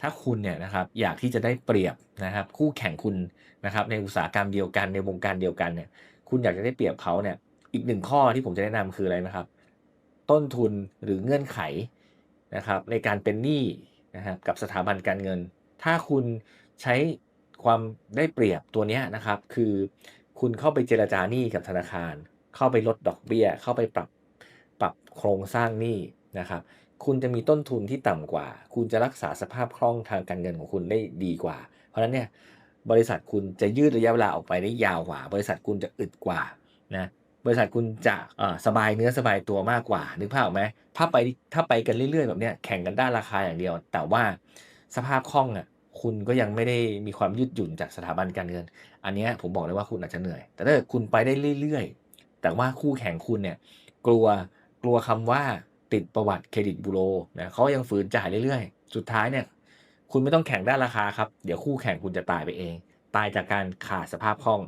ถ้าคุณเนี่ยนะครับอยากที่จะได้เปรียบนะครับคู่แข่งคุณนะครับในอุตสาหกรรมเดียวกันในวงการเดียวกันเนี่ยคุณอยากจะได้เปรียบเขาเนี่ยอีกหนึ่งข้อที่ผมจะแนะนำคืออะไรนะครับ ต้นทุนหรือเงื่อนไขนะครับในการเป็นหนี้นะครับกับสถาบันการเงิน ถ้าคุณใช้ความได้เปรียบตัวเนี้ยนะครับ คือคุณเข้าไปเจรจาหนี้กับธนาคาร เข้าไปลดดอกเบี้ย เข้าไปปรับปรับโครงสร้างหนี้นะครับ คุณจะมีต้นทุนที่ต่ำกว่า คุณจะรักษาสภาพคล่องทางการเงินของคุณได้ดีกว่า เพราะฉะนั้นเนี่ยบริษัทคุณจะยืดระยะเวลาออกไปได้ยาวกว่า บริษัทคุณจะอึดกว่านะบริษัทคุณจะสบายเนื้อสบายตัวมากกว่า นึกภาพออกไหมถ้าไปถ้าไปกันเรื่อยๆแบบเนี้ยแข่งกันด้านราคาอย่างเดียว แต่ว่าสภาพคล่องอะคุณก็ยังไม่ได้มีความยืดหยุ่นจากสถาบันการเงิน อันนี้ผมบอกเลยว่าคุณอาจจะเหนื่อย แต่ถ้าคุณไปได้เรื่อยๆ แต่ว่าคู่แข่งคุณเนี่ยกลัวกลัวคำว่า ติดประวัติเครดิตบูโรนะเขายังฝืนจ่ายเรื่อยๆ สุดท้ายเนี่ย คุณไม่ต้องแข่งด้านราคาครับ เดี๋ยวคู่แข่งคุณจะตายไปเอง ตายจากการขาดสภาพคล่อง